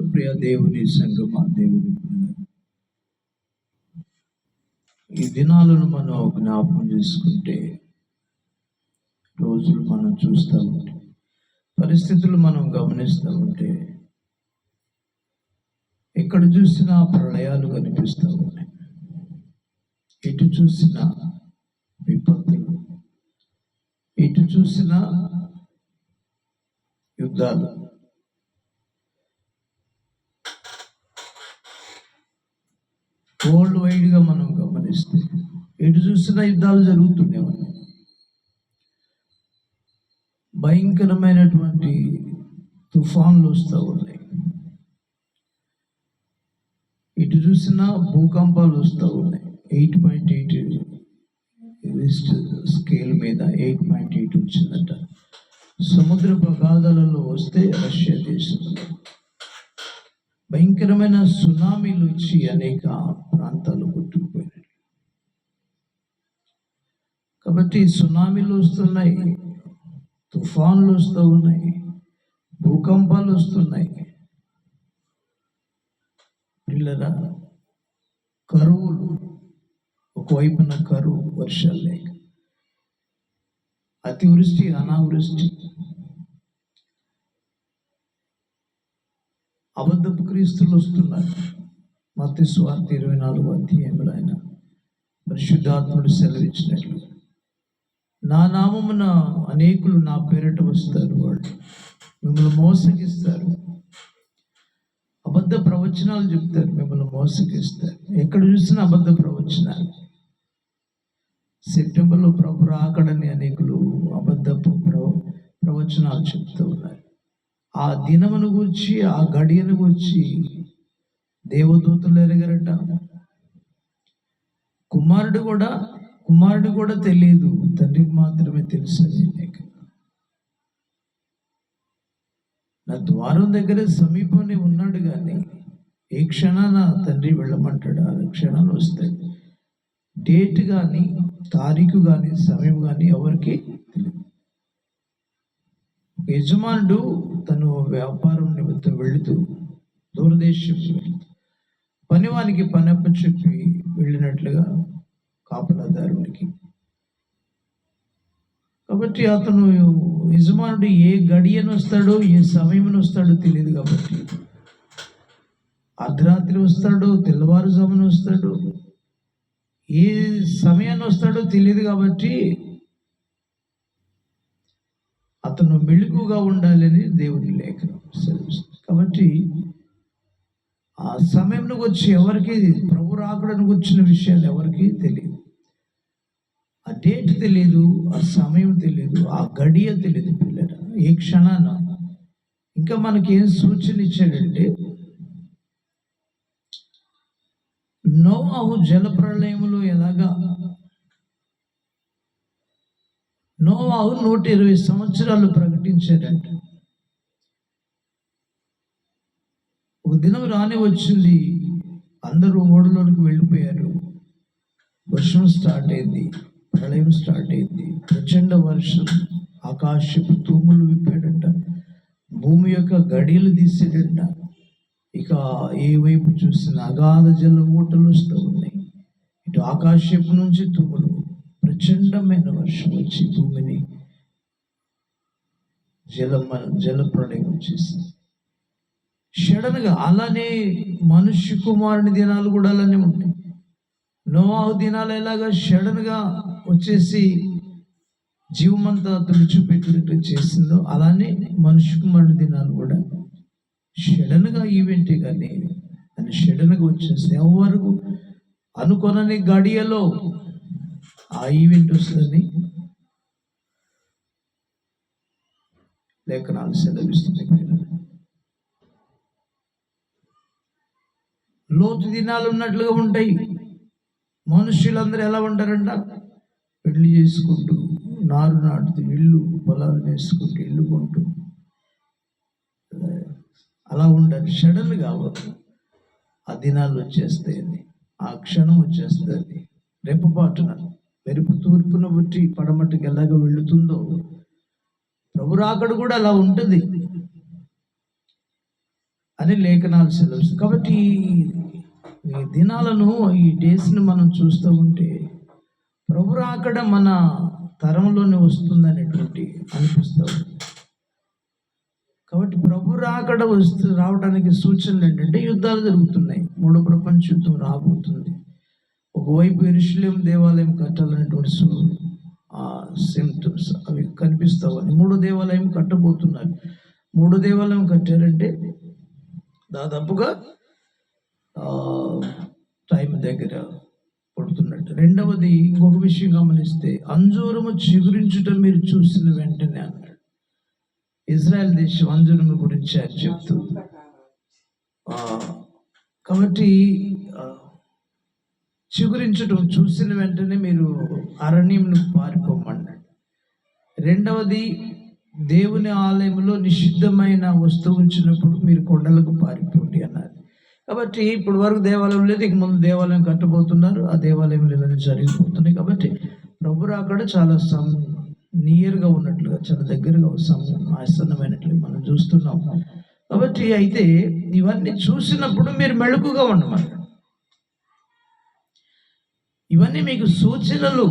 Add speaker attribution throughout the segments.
Speaker 1: ప్రియ దేవుని సంగమ దేవుని ఈ దినాలను మనం జ్ఞాపకం చేసుకుంటే రోజులు మనం చూస్తూ ఉంటే. పరిస్థితులు మనం గమనిస్తూ ఉంటే ఎక్కడ చూసినా ప్రళయాలు కనిపిస్తూ ఉంటాయి. ఎటు చూసినా విపత్తులు ఎటు చూసినా యుద్ధాలు. వరల్డ్ వైడ్గా మనం గమనిస్తే ఎటు చూసినా యుద్ధాలు జరుగుతూనే భయంకరమైనటువంటి తుఫాన్లు వస్తూ ఉన్నాయి. ఇటు చూసినా భూకంపాలు వస్తూ ఉన్నాయి. Eight point eight Richter scale మీద ఎయిట్ పాయింట్ ఎయిట్ వచ్చిందట. సముద్ర ప్రగాధాలలో వస్తే రష్యా దేశంలో భయంకరమైన సునామీలు వచ్చి అనేక ప్రాంతాలు కొట్టుకుపోయినాయి కాబట్టి సునామీలు వస్తున్నాయి తుఫాన్లు వస్తూ ఉన్నాయి భూకంపాలు వస్తున్నాయి. పిల్లల కరువులు ఒకవైపున కరువు వర్షాలు లేక అతివృష్టి అనావృష్టి అబద్ధపు క్రీస్తులు వస్తున్నారు. మత్తి స్వార్థ ఇరవై నాలుగు అధ్యాయంలో ఆయన పరిశుద్ధాత్ముడు సెలవిచ్చినట్లు నా నామమున అనేకులు నా పేరిట వస్తారు వాళ్ళు మిమ్మల్ని మోసగిస్తారు. అబద్ధ ప్రవచనాలు చెప్తారు. మిమ్మల్ని మోసగిస్తారు. ఎక్కడ చూసినా అబద్ధ ప్రవచనాలు. సెప్టెంబర్లో ప్రభు రాకడని అనేకులు అబద్ధపు ప్రవ ప్రవచనాలు చెప్తూ ఉన్నారు. ఆ దినమును గురించి ఆ గడియను గురించి దేవదూతలు ఎరగరట. కుమారుడు కూడా కుమారుడు కూడా తెలియదు. తండ్రికి మాత్రమే తెలుసు నా ద్వారం దగ్గర సమీపంలో ఉన్నాడు కానీ ఏ క్షణాన తండ్రి వెళ్ళమంటాడు? ఆ క్షణాలు వస్తాయి. డేట్ కానీ తారీఖు కానీ సమయం కానీ ఎవరికి తెలియదు యజమానుడు తను వ్యాపారం నిమిత్తం వెళుతూ దూరదేశం వెళుతూ పనివానికి పనప్ప చెప్పి వెళ్ళినట్లుగా కాపలాదారునికి. కాబట్టి అతను యజమానుడు ఏ గడియను వస్తాడో ఏ సమయమును వస్తాడో తెలియదు కాబట్టి అర్ధరాత్రి వస్తాడో తెల్లవారుజామున వస్తాడో ఏ సమయాన్ని వస్తాడో తెలియదు కాబట్టి అతను మెలుగుగా ఉండాలని దేవుని లేఖనం సెలవిస్తుంది. కాబట్టి ఆ సమయంలో వచ్చి ఎవరికి ప్రభు రాకడానికి వచ్చిన విషయాలు ఎవరికి తెలియదు. ఆ డేట్ తెలియదు ఆ సమయం తెలియదు ఆ గడియ తెలియదు పిల్లల ఏ క్షణాన? ఇంకా మనకి ఏం సూచన ఇచ్చాడంటే నోవాహు జల ప్రళయములో ఎలాగా నోవాహు నూట ఇరవై సంవత్సరాలు ప్రకటించాడంట. ఒక దినం రాని వచ్చింది. అందరూ ఓడలోనికి వెళ్ళిపోయారు. వర్షం స్టార్ట్ అయింది. ప్రళయం స్టార్ట్ అయింది. ప్రచండ వర్షం ఆకాశపు తూములు విప్పాడంట. భూమి యొక్క గడియలు తీసాడంట ఇక ఏ వైపు చూసిన అగాధ జల ఊటలు వస్తూ ఉన్నాయి. ఇటు ఆకాశపు నుంచి తూములు ప్రచండమైన వర్షం వచ్చి భూమిని జల జల ప్రళయం వచ్చేసింది సడన్గా అలానే మనుష్య కుమారుని దినాలు కూడా అలానే ఉంటాయి నోవాహు దినాలు ఎలాగా సడన్గా వచ్చేసి జీవమంతా తుడిచిపెట్టినట్టు చేసిందో అలానే మనుష్య కుమారుని దినాలు కూడా సడన్గా ఈవెంటే కానీ అని సడన్గా వచ్చేసి ఎవరు అనుకొనని గడియలో ఆ ఈవెంట్ వస్తుంది లేఖనాలు సెలవిస్తుంది. లోతు దినాలు ఉన్నట్లుగా ఉంటాయి. మనుషులందరూ ఎలా ఉంటారంట? పెళ్ళి చేసుకుంటూ నారు నాటుతూ ఇల్లు పొలాలు వేసుకుంటూ ఇల్లు కొంటూ. అలా ఉంటారు. షడల్ కావద్దు. ఆ దినాలు వచ్చేస్తాయి ఆ క్షణం వచ్చేస్తుంది రేపు పాటున మెరుపు తూర్పున బట్టి పడమట్టుకు ఎలాగ వెళుతుందో. ప్రభు రాకడ కూడా అలా ఉంటుంది. అని లేఖనాలు సెలవు కాబట్టి ఈ దినాలను ఈ డేస్ని మనం చూస్తూ ఉంటే ప్రభురాకడ మన తరంలోనే వస్తుందనేటువంటి అనిపిస్తూ కాబట్టి ప్రభు రాకడ వస్తు రావడానికి సూచనలు ఏంటంటే యుద్ధాలు జరుగుతున్నాయి. మూడో ప్రపంచ యుద్ధం రాబోతుంది. ఒకవైపు ఎరుషులేం దేవాలయం కట్టాలనేటువంటి సిమ్టమ్స్ అవి కనిపిస్తావని మూడో దేవాలయం కట్టబోతున్నారు. మూడో దేవాలయం కట్టారంటే దాదాపుగా టైం దగ్గర పడుతున్నట్టు. రెండవది ఇంకొక విషయం గమనిస్తే అంజూరము చిగురించుట మీరు చూసిన వెంటనే అన్నాడు. ఇజ్రాయెల్ దేశం అంజూరము గురించి అది చెప్తూ. కాబట్టి చిగురించడం చూసిన వెంటనే మీరు అరణ్యంను పారిపోమన్నాడు రెండవది దేవుని ఆలయంలో నిషిద్ధమైన వస్తువు ఉంచినప్పుడు మీరు కొండలకు పారిపోండి అన్నారు. కాబట్టి ఇప్పుడు వరకు దేవాలయం లేదు ఇక ముందు దేవాలయం కట్టబోతున్నారు ఆ దేవాలయంలో లేదని జరిగిపోతున్నాయి. కాబట్టి ప్రభురా అక్కడ చాలా సం నియర్గా ఉన్నట్లుగా చాలా దగ్గరగా సమయం ఆసన్నమైనట్లు మనం చూస్తున్నాం. కాబట్టి అయితే ఇవన్నీ చూసినప్పుడు మీరు మెళుకుగా ఉండమన్నారు ఇవన్నీ మీకు సూచనలు.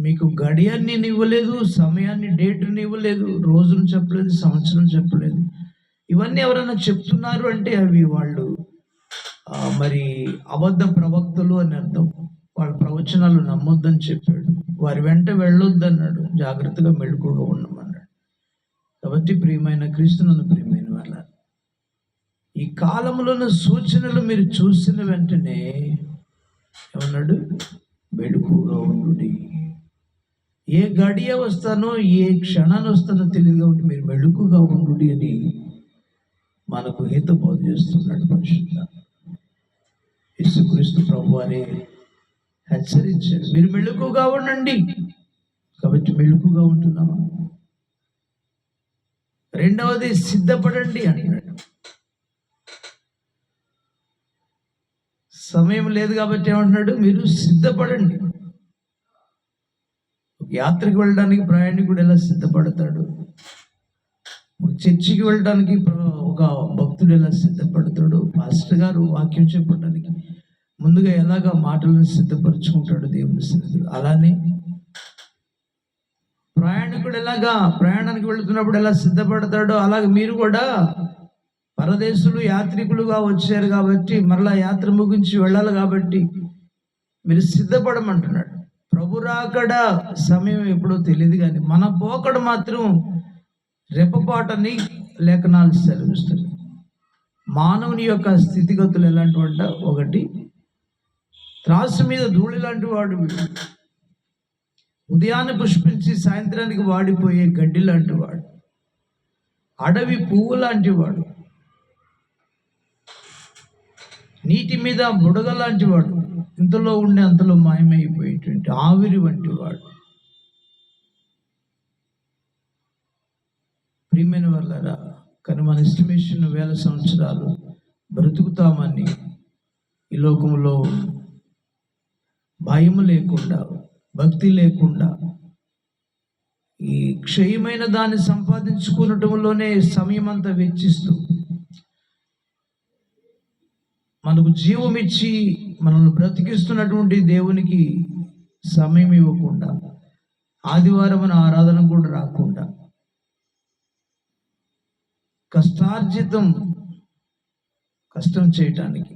Speaker 1: మీకు గడియాన్ని ఇవ్వలేదు సమయాన్ని డేట్ని ఇవ్వలేదు రోజును చెప్పలేదు సంవత్సరం చెప్పలేదు. ఇవన్నీ ఎవరైనా చెప్తున్నారు అంటే అవి వాళ్ళు మరి అబద్ధ ప్రవక్తలు అని అర్థం. వాళ్ళ ప్రవచనాలు నమ్మొద్దని చెప్పాడు. వారి వెంట వెళ్ళొద్దన్నాడు. జాగ్రత్తగా మెళుకుగా ఉండమన్నాడు. కాబట్టి ప్రియమైన క్రీస్తునందు ప్రియమైన వాళ్ళ ఈ కాలంలోని సూచనలు మీరు చూసిన వెంటనే ఏమన్నాడు మెళుకుగా ఉండుడి. ఏ గడియ వస్తానో ఏ క్షణాన్ని వస్తానో తెలియదు కాబట్టి మీరు మెళుకుగా ఉండు అని మనకు హితబోధ చేస్తున్నాడు పరిశుద్ధ. యేసుక్రీస్తు ప్రభు అని హెచ్చరించాడు. మీరు మెళుకుగా ఉండండి. కాబట్టి మెళుకుగా ఉంటున్నామా రెండవది సిద్ధపడండి అంటున్నాడు. సమయం లేదు కాబట్టి ఏమంటున్నాడు? మీరు సిద్ధపడండి. యాత్రకు వెళ్ళడానికి ప్రయాణికుడు ఎలా సిద్ధపడతాడు? చర్చికి వెళ్ళడానికి ఒక భక్తుడు ఎలా సిద్ధపడతాడు? పాస్టర్ గారు వాక్యం చెప్పడానికి ముందుగా ఎలాగ మాటలను సిద్ధపరచుకుంటాడు దేవుని సన్నిధిలో? అలానే ప్రయాణికుడు ఎలాగా ప్రయాణానికి వెళుతున్నప్పుడు ఎలా సిద్ధపడతాడో అలాగే మీరు కూడా పరదేశులు యాత్రికులుగా వచ్చారు కాబట్టి మరలా యాత్ర ముగించి వెళ్ళాలి కాబట్టి మీరు సిద్ధపడమంటున్నాడు. ప్రభు రాకడ సమయం ఎప్పుడో తెలియదు కానీ మన పోకడ మాత్రం రెప్పపాటని లేఖనాలు సెలవిస్తుంది. మానవుని యొక్క స్థితిగతులు ఎలాంటి వంట ఒకటి త్రాసు మీద ధూళి లాంటి వాడు ఉదయాన్ని ఉదయాన్నే పుష్పించి సాయంత్రానికి వాడిపోయే గడ్డి లాంటి వాడు. అడవి పువ్వు లాంటి వాడు. నీటి మీద బుడగ లాంటి వాడు ఇంతలో ఉండే అంతలో మాయమైపోయేటువంటి ఆవిరి వంటి వాడు ప్రియమైన వాళ్ళరా కానీ మన ఎస్టిమేషన్ వేల సంవత్సరాలు బ్రతుకుతామని ఈ లోకంలో భయం లేకుండా భక్తి లేకుండా ఈ క్షయమైన దాన్ని సంపాదించుకునటంలోనే సమయం అంతా వెచ్చిస్తూ మనకు జీవం ఇచ్చి మనల్ని బ్రతికిస్తున్నటువంటి దేవునికి సమయం ఇవ్వకుండా ఆదివారం మన ఆరాధన కూడా రాకుండా కష్టార్జితం కష్టం చేయటానికి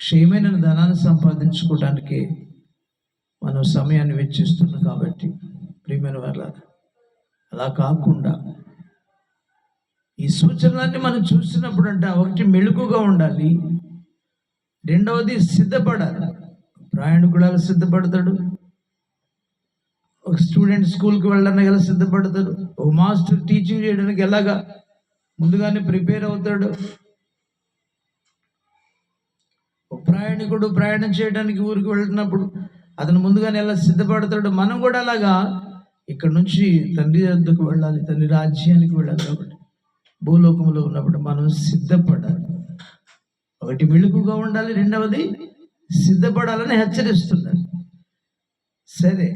Speaker 1: క్షేమైన ధనాన్ని సంపాదించుకోవడానికి మనం సమయాన్ని వెచ్చిస్తున్నాం కాబట్టి ప్రియమైన వాళ్ళ అలా కాకుండా ఈ సూచనలన్నీ మనం చూసినప్పుడు అంటే ఒకటి మెలుకుగా ఉండాలి. రెండవది సిద్ధపడాలి. ప్రయాణికుడు ఎలా సిద్ధపడతాడు. ఒక స్టూడెంట్ స్కూల్కి వెళ్ళడానికి ఎలా సిద్ధపడతాడు. ఒక మాస్టర్ టీచింగ్ చేయడానికి ఎలాగా? ముందుగానే ప్రిపేర్ అవుతాడు. ఒక ప్రయాణికుడు ప్రయాణం చేయడానికి ఊరికి వెళ్తున్నప్పుడు అతను ముందుగానే ఎలా సిద్ధపడతాడు? మనం కూడా అలాగా ఇక్కడ నుంచి తండ్రి వద్దకు వెళ్ళాలి తండ్రి రాజ్యానికి వెళ్ళాలి కాబట్టి భూలోకంలో ఉన్నప్పుడు మనం సిద్ధపడాలి. ఒకటి మెళుకుగా ఉండాలి రెండవది సిద్ధపడాలని హెచ్చరిస్తున్నారు సరే